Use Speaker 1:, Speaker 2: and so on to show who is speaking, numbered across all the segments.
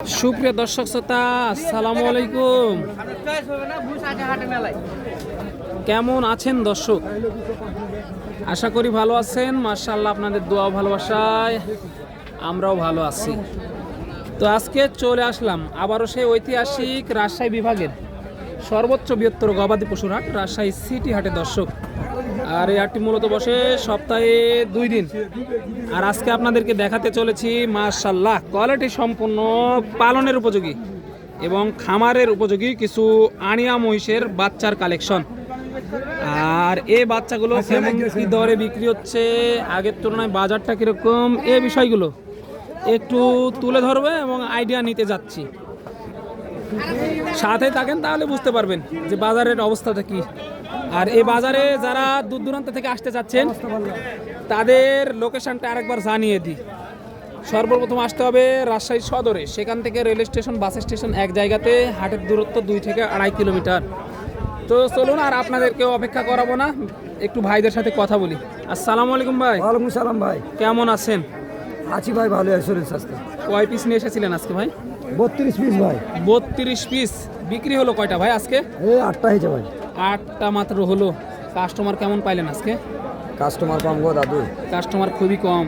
Speaker 1: সুপ্রিয় দর্শক শ্রোতা, আসসালামু আলাইকুম। কেমন আছেন দর্শক? আশা করি ভালো আছেন। মার্শাল্লাহ আপনাদের দোয়া ভালোবাসায় আমরাও ভালো আছি। তো আজকে চলে আসলাম আবারও সেই ঐতিহাসিক রাজশাহী বিভাগের সর্বোচ্চ বৃহত্তর গবাদি পশুর হাট, রাজশাহী সিটি হাটে দর্শক। আর এই হাটটি মূলত বসে সপ্তাহে দুই দিন। আর আজকে আপনাদেরকে দেখাতে চলেছি মার্শাল্লাহ কোয়ালিটি সম্পূর্ণ পালনের উপযোগী এবং খামারের উপযোগী কিছু আনিয়া মহিষের বাচ্চার কালেকশন আর এই বাচ্চাগুলো কেমন কি দরে বিক্রি হচ্ছে আগের তুলনায় বাজারটা কীরকম এ বিষয়গুলো একটু তুলে ধরবে এবং আইডিয়া নিতে যাচ্ছি। সাথে থাকেন তাহলে বুঝতে পারবেন যে বাজারের অবস্থাটা কি। আর এই বাজারে যারা দূর দূরান্ত থেকে আসতে চাচ্ছেন তাদের লোকেশনটা আরেকবার জানিয়ে দিই। সর্বপ্রথম আসতে হবে রাজশাহী সদরে। সেখান থেকে রেল স্টেশন বাস স্টেশন এক জায়গাতে হাটের দূরত্ব দুই থেকে আড়াই কিলোমিটার। তো চলুন আর আপনাদেরকেও অপেক্ষা করাবো না একটু ভাইদের সাথে কথা বলি। আসসালামু আলাইকুম ভাই।
Speaker 2: ওয়ালাইকুম সালাম ভাই।
Speaker 1: কেমন আছেন?
Speaker 2: আছি ভাই ভালো আছে শরীর স্বাস্থ্য।
Speaker 1: কয় পিস নিয়ে এসেছিলেন আজকে ভাই?
Speaker 2: বত্রিশ পিস ভাই।
Speaker 1: বত্রিশ পিস। বিক্রি হলো কয়টা ভাই আজকে?
Speaker 2: এই আটটা হয়েছে ভাই।
Speaker 1: আটটা মাত্র হলো। কাস্টমার কেমন পাইলেন আজকে?
Speaker 2: কাস্টমার কম গো দাদু।
Speaker 1: কাস্টমার খুবই কম।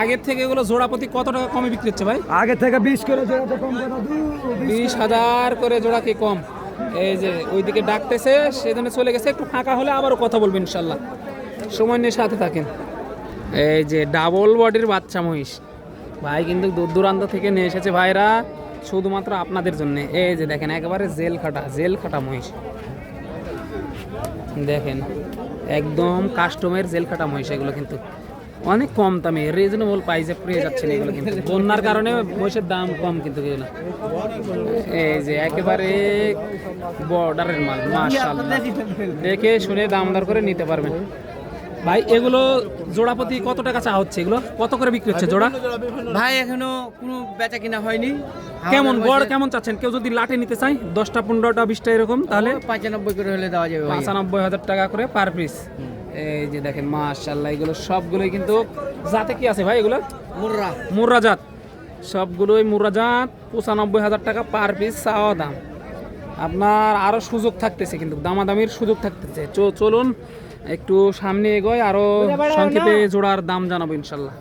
Speaker 1: আগের থেকে এগুলো জোড়াপতি কত টাকা কমে বিক্রি হচ্ছে ভাই?
Speaker 2: আগে থেকে বিশ করে জোড়াতে কম গো দাদু
Speaker 1: বিশ হাজার করে জোড়া কি কম? এই যে ওইদিকে ডাকতেছে সেজন্য চলে গেছে। একটু ফাঁকা হলে আবারও কথা বলবেন ইনশাল্লাহ সময় নিয়ে সাথে থাকেন। এই যে ডাবল বডির বাচ্চা মহিষ। ভাই কিন্তু দূর দূরান্ত থেকে নিয়ে এসেছে ভাইরা। শুধুমাত্র আপনাদের জন্য। এই যে দেখেন একেবারে জেল খাটা জেল খাটা মহিষ। দেখেন, একদম কাস্টমের জেল কাটা মহিষ এগুলো কিন্তু। অনেক কম দামে রিজনেবল প্রাইসে পেয়ে যাচ্ছেন এগুলো কিন্তু। বন্যার কারণে মহিষের দাম কম কিন্তু এই যে একেবারে বর্ডারের মাল মাসাল দেখে শুনে দাম দর করে নিতে পারবেন। ভাই এগুলো জোড়া প্রতি কত টাকা চা হচ্ছে? এগুলো কত করে বিক্রি হচ্ছে জোড়া?
Speaker 3: ভাই এখনও কোনো বেচা কিনা হয়নি।
Speaker 1: কেমন গড় কেমন চাচ্ছেন? কেউ যদি লাটে নিতে চাই দশটা পনেরোটা বিশটা এরকম তাহলে
Speaker 3: পঁচানব্বই করে হলে দেওয়া যাবে
Speaker 1: পঁচানব্বই হাজার টাকা করে পার পিস এই যে দেখেন মাশাল্লাহ এগুলো সবগুলোই কিন্তু জাতে কি আছে ভাই এগুলো?
Speaker 3: মুর্রা।
Speaker 1: মুর্রা জাত। সবগুলোই মুর্রা জাত পঁচানব্বই হাজার টাকা পার পিস চাওয়া দাম। আপনার আরও সুযোগ থাকতেছে কিন্তু দামাদামির সুযোগ থাকতেছে। চলুন একটু সামনে এগোয় আরও সংক্ষেপে জোড়ার দাম জানাব ইনশাল্লাহ।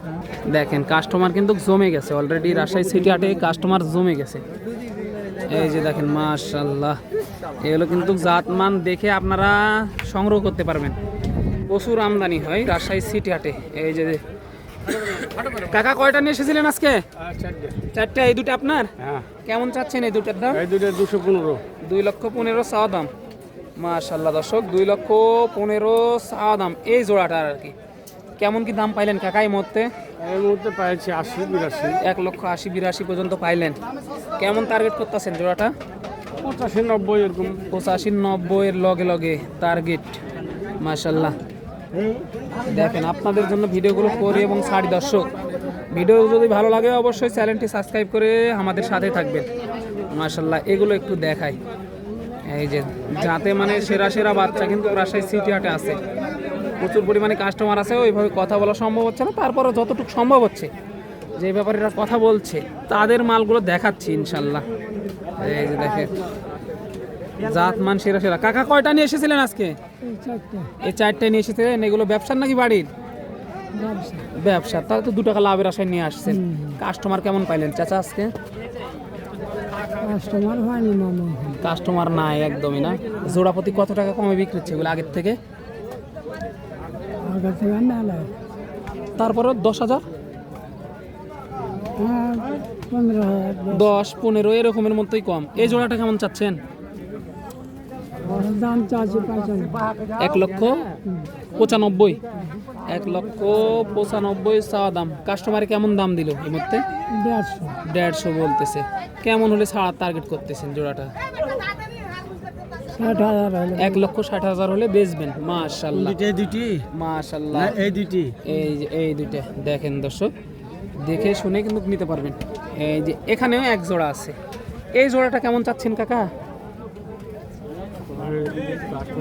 Speaker 1: দেখেন কাস্টমার কিন্তু জমে গেছে। অলরেডি রাজশাহী সিটি হাটে কাস্টমার জমে গেছে। এই যে দেখেন মাশাল্লাহ। এগুলো কিন্তু জাতমান দেখে আপনারা সংগ্রহ করতে পারবেন। প্রচুর আমদানি হয় রাজশাহী সিটি হাটে এই যে কাকা কয়টা নিয়ে এসেছিলেন আজকে? চারটা এই দুটো আপনার?
Speaker 2: হ্যাঁ।
Speaker 1: কেমন চাচ্ছেন এই দুটার দাম?
Speaker 2: এই দুটো দুশো পনেরো।
Speaker 1: দুই লক্ষ পনেরো চাওয়া দাম। মাশাল্লাহ দর্শক দুই লক্ষ পনেরো চাওয়া দাম এই জোড়াটার আর কি। কেমন কি দাম পাইলেন কাকা এই মুহূর্তে?
Speaker 2: মধ্যে পাইছি আশি বিরাশি।
Speaker 1: এক লক্ষ আশি বিরাশি পর্যন্ত পাইলেন। কেমন টার্গেট করতেছেন জোড়াটা?
Speaker 2: পঁচাশি নব্বই এরকম।
Speaker 1: পঁচাশি নব্বইয়ের লগে লগে টার্গেট মাশাল্লাহ দেখেন আপনাদের জন্য ভিডিওগুলো করি এবং ছাড়ি। দর্শক ভিডিও যদি ভালো লাগে অবশ্যই চ্যানেলটি সাবস্ক্রাইব করে আমাদের সাথে থাকবেন। মাশাল্লাহ এগুলো একটু দেখাই। এই যে যাতে মানে সেরা সেরা বাচ্চা কিন্তু রাজশাহী সিটি হাটে আছে। প্রচুর পরিমাণে কাস্টমার আছে ওইভাবে কথা বলা সম্ভব হচ্ছে না। তারপরে যতটুকু সম্ভব হচ্ছে যে ব্যাপারীরা কথা বলছে তাদের মালগুলো দেখাচ্ছি ইনশাল্লাহ। এই যে দেখেন জাত মান সেরা সেরা। কাকা কয়টা নিয়ে এসেছিলেন আজকে? এই চারটে নিয়ে এসেছিলেন। এগুলো ব্যবসার নাকি বাড়ির? ব্যবসা। তাহলে তো দু টাকা লাভের আশায় নিয়ে আসছেন। কাস্টমার কেমন পাইলেন চাচা আজকে?
Speaker 4: কাস্টমার হয়নি মামা।
Speaker 1: কাস্টমার নাই একদমই না। জোড়াপতি কত টাকা কমে বিক্রি হচ্ছে এগুলো আগের থেকে?
Speaker 4: আগে থেকে মেলা
Speaker 1: তারপরে দশ হাজার?
Speaker 4: হ্যাঁ
Speaker 1: দশ। পনেরো এরকমের মতোই কম। এই জোড়াটা কেমন চাচ্ছেন? এক লক্ষ পঁচানব্বই। এক লক্ষ পঁচানব্বই চাওয়া দাম। কাস্টমারে কেমন দাম দিল এই মধ্যে
Speaker 4: দেড়শো।
Speaker 1: দেড়শো বলতেছে। কেমন হলে ছাড়ার টার্গেট করতেছেন জোড়াটা? এক লক্ষ ষাট হাজার হলে বেচবেন মাশাল্লাহ
Speaker 3: এই দুটি
Speaker 1: মাশাল্লাহ
Speaker 3: এই দুটি
Speaker 1: এই যে এই দুইটা। দেখেন দর্শক দেখে শুনে কিন্তু নিতে পারবেন। এই যে এখানেও এক জোড়া আছে। এই জোড়াটা কেমন চাচ্ছেন কাকা?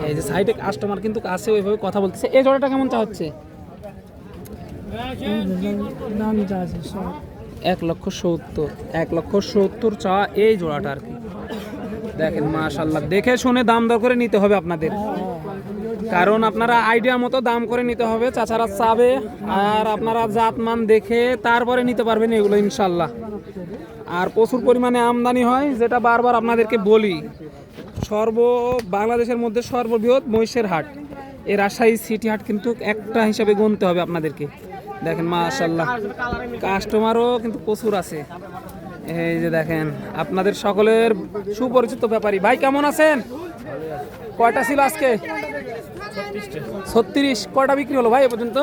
Speaker 1: এই যে সাইডে কাস্টমার কিন্তু আছে ওইভাবে কথা বলতেছে। এই জোড়াটা কেমন চা হচ্ছে?
Speaker 4: দাম চাচ্ছে সব
Speaker 1: এক লক্ষ সত্তর, এক লক্ষ সত্তর চাওয়া এই জোড়াটা আর কি। দেখেন মাশাল্লাহ দেখে শুনে দাম দর করে নিতে হবে আপনাদের। কারণ আপনারা আইডিয়া মতো দাম করে নিতে হবে, চাচারা চাবে, আর আপনারা জাতমান দেখে তারপরে নিতে পারবেন এগুলো ইনশাল্লাহ আর প্রচুর পরিমাণে আমদানি হয়, যেটা বারবার আপনাদেরকে বলি। সর্ব, বাংলাদেশের মধ্যে সর্ববৃহৎ মহিষের হাট। এই রাজশাহী সিটি হাট কিন্তু একটা হিসাবে গুনতে হবে আপনাদেরকে। দেখেন মাশাল্লাহ কাস্টমারও কিন্তু প্রচুর আছে। এই যে দেখেন আপনাদের সকলের সুপরিচিত ব্যাপারী। ভাই কেমন আছেন? কয়টা ছিল আজকে? ছত্রিশ। কয়টা বিক্রি হলো ভাই এ পর্যন্ত?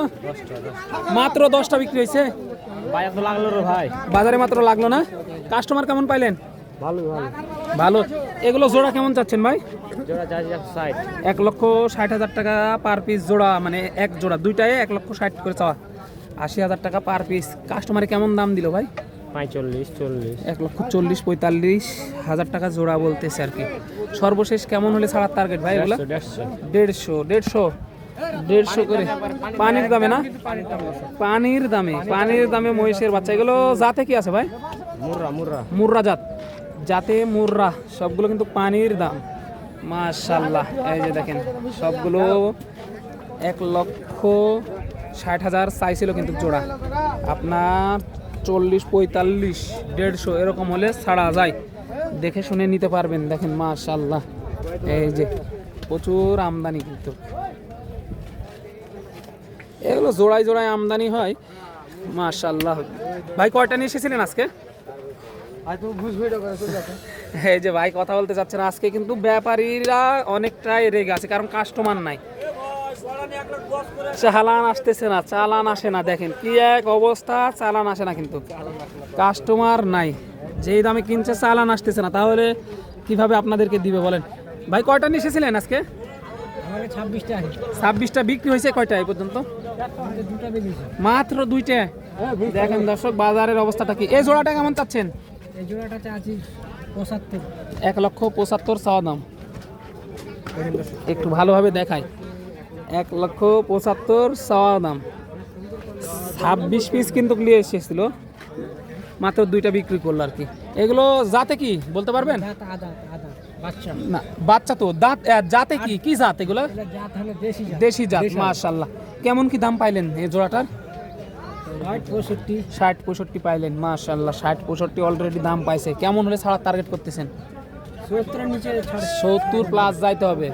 Speaker 1: মাত্র দশটা বিক্রি হয়েছে? বাজারে মাত্র লাগল না? কাস্টমার কেমন পাইলেন?
Speaker 2: ভালো
Speaker 1: এগুলো জোড়া কেমন চাচ্ছেন ভাই? এক লক্ষ ষাট হাজার টাকা পার পিস জোড়া মানে এক জোড়া। দুইটায় এক লক্ষ ষাট করে চাওয়া। আশি হাজার টাকা পার পিস কাস্টমারে কেমন দাম দিল ভাই?
Speaker 2: পঁয়তাল্লিশ চল্লিশ।
Speaker 1: এক লক্ষ চল্লিশ পঁয়তাল্লিশ হাজার টাকা জোড়া বলতেছে আর কি। সর্বশেষ কেমন হলে ছাড়ার টার্গেট ভাই এগুলো?
Speaker 2: দেড়শো
Speaker 1: দেড়শো। দেড়শো করে। পানির দামে। না? পানির দামে পানির দামে মহিষের বাচ্চা। এগুলো জাতে কি আছে ভাই?
Speaker 2: মুর্রা মুর্রা।
Speaker 1: মুর্রা জাত। জাতে মুর্রা। সবগুলো কিন্তু পানির দাম। মাশাল্লাহ এই যে দেখেন সবগুলো এক লক্ষ ষাট হাজার চাইছিল কিন্তু জোড়া। আপনার চল্লিশ পঁয়তাল্লিশ দেড়শো এরকম হলে ছাড়া যায়। দেখে শুনে নিতে পারবেন দেখেন মাশাল্লাহ এই যে প্রচুর আমদানি কিন্তু। এগুলো জোড়ায় জোড়ায় আমদানি হয় মাশাল্লাহ ভাই কয়টা নিয়ে এসেছিলেন আজকে? এই যে ভাই কথা বলতে চাচ্ছেন আজকে কিন্তু ব্যাপারীরা অনেকটাই রেগে আছে কারণ কাস্টমার নাই। চালান আসতেছে না চালান আসে না। দেখেন কি এক অবস্থা চালান আসে না কিন্তু। কাস্টমার নাই। যেই দামে কিনছে চালান আসতেছে না। তাহলে কীভাবে আপনাদেরকে দিবে বলেন? ভাই কয়টা নিয়ে এসেছিলেন আজকে?
Speaker 4: ছাব্বিশটা
Speaker 1: ছাব্বিশটা বিক্রি হয়েছে কয়টা এই পর্যন্ত? মাত্র দুইটা। দেখেন দর্শক বাজারের অবস্থাটা কি? এই জোড়াটা কেমন চাচ্ছেন?
Speaker 4: এই জোড়াটা চাচ্ছি পঁচাত্তর।
Speaker 1: এক লক্ষ পঁচাত্তর চাওয়া দাম। একটু ভালোভাবে দেখাই। এক লক্ষ পঁচাত্তর চাওয়া দাম। ছাব্বিশ পিস কিন্তু নিয়ে এসেছিল। মাত্র দুইটা বিক্রি করল আর কি। এগুলো জাতে কি বলতে পারবেন? না বাচ্চা তো দাঁত জাতে কি? কি জাত এগুলো?
Speaker 4: দেশি জাত।
Speaker 1: মাশাল্লাহ কেমন কি দাম পাইলেন এই জোড়াটার?
Speaker 4: ষাট পঁয়ষট্টি।
Speaker 1: ষাট পঁয়ষট্টি পাইলেন মাশাল্লাহ ষাট পঁয়ষট্টি অলরেডি দাম পাইছে। কেমন হলে ছাড়ার টার্গেট করতেছেন?
Speaker 4: ছাড়
Speaker 1: সত্তর প্লাস যাইতে হবে।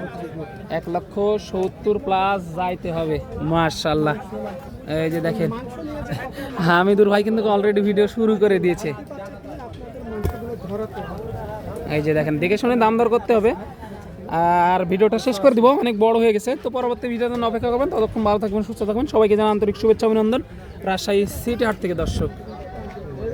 Speaker 1: এক লক্ষ সত্তর প্লাস যাইতে হবে। মার্শাল্লাহ এই যে দেখেন। হামিদুর ভাই কিন্তু অলরেডি ভিডিও শুরু করে দিয়েছে। এই যে দেখেন, দেখে শুনে দাম দর করতে হবে। আর ভিডিওটা শেষ করে দিব, অনেক বড় হয়ে গেছে। তো পরবর্তী জন্য অপেক্ষা করবেন। ততক্ষণ ভালো থাকবেন, সুস্থ থাকবেন। সবাইকে জানা আন্তরিক শুভেচ্ছা, অভিনন্দন। রাজশাহী সিটি হাট থেকে দর্শক।